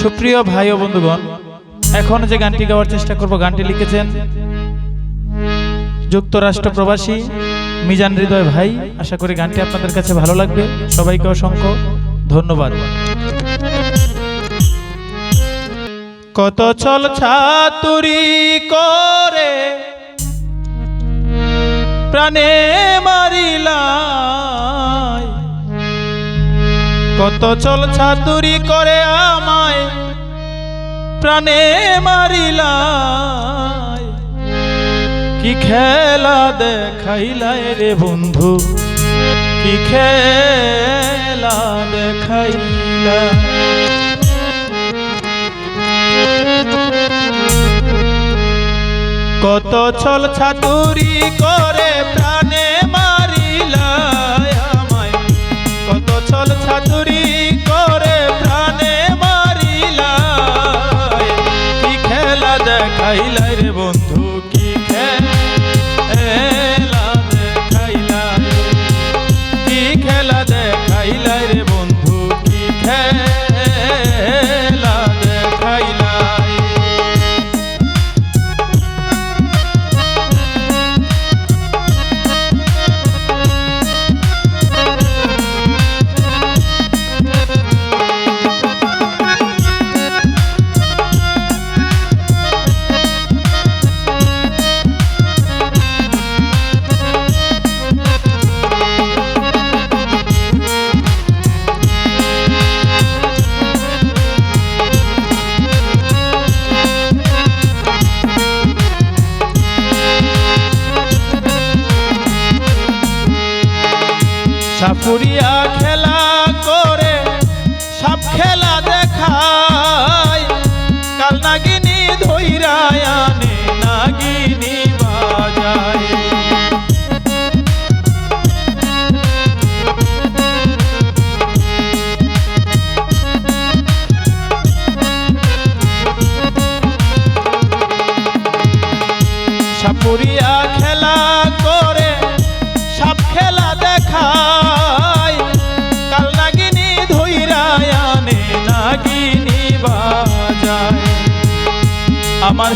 সুপ্রিয় ভাই ও বন্ধুগণ, এখন যে গানটি গাওয়ার চেষ্টা করব, গানটি লিখেছেন যুক্তরাষ্ট্র প্রবাসী মিজান হৃদয় ভাই। আশা করি গানটি আপনাদের কাছে ভালো লাগবে। সবাইকে অসংখ্য ধন্যবাদ। কত চল ছাতুরি করে প্রাণে মারিলাই। কত চল ছাতুরি করে প্রাণে মারিলাই। কি খেলা দেখাইলাই রে বন্ধু? কি খেলা দেখাইলা কত ছল ছাতুরি করে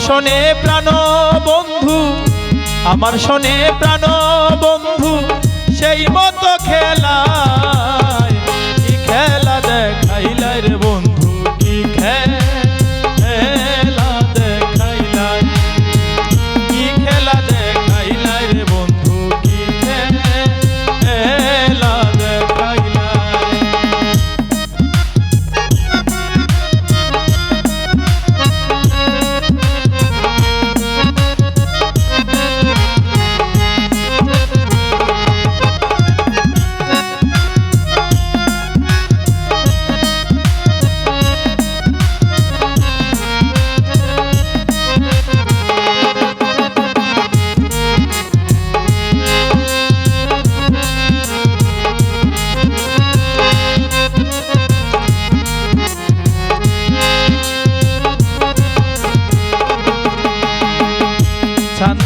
শোনে প্রাণ বন্ধু আমার শোনে প্রাণ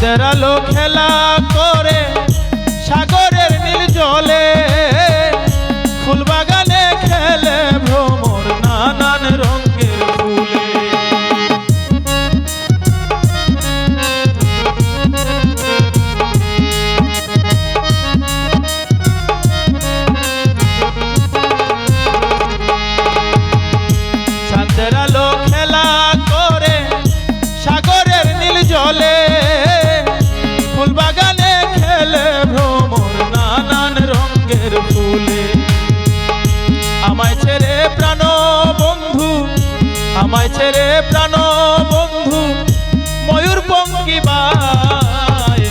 চাঁদের আলো খেলা করে প্রাণ বন্ধু ময়ূর পঙ্কি বাই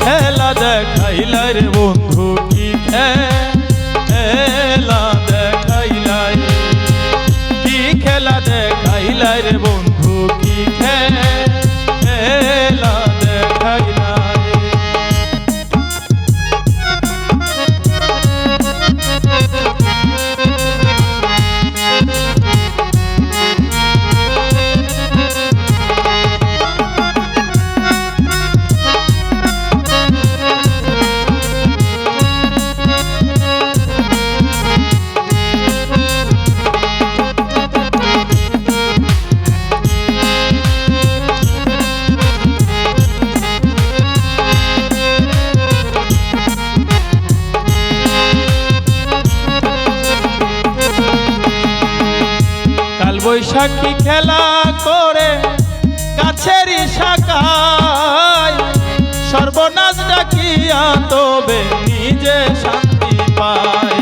খেলা দেখাইলার বন্ধু? করে গাছেরই শাখায় সর্বনাশ ডাকিয়া তবে নিজে শান্তি পায়।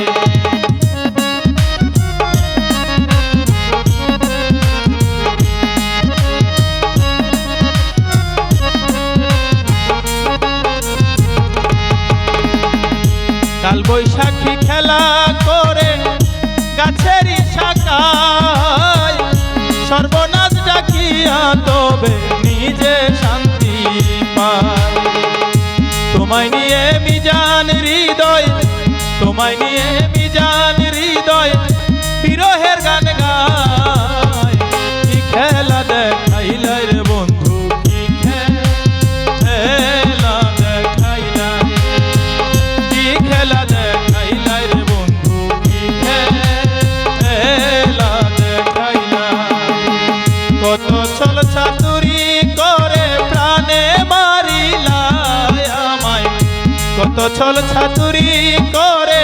কাল বৈশাখী খেলা করে গাছেরই তোমায় নিয়ে মিজান হৃদয় তোমায় নিয়ে মিজান হৃদয় বিরহের গান গায় কত ছল ছাতুরি করে।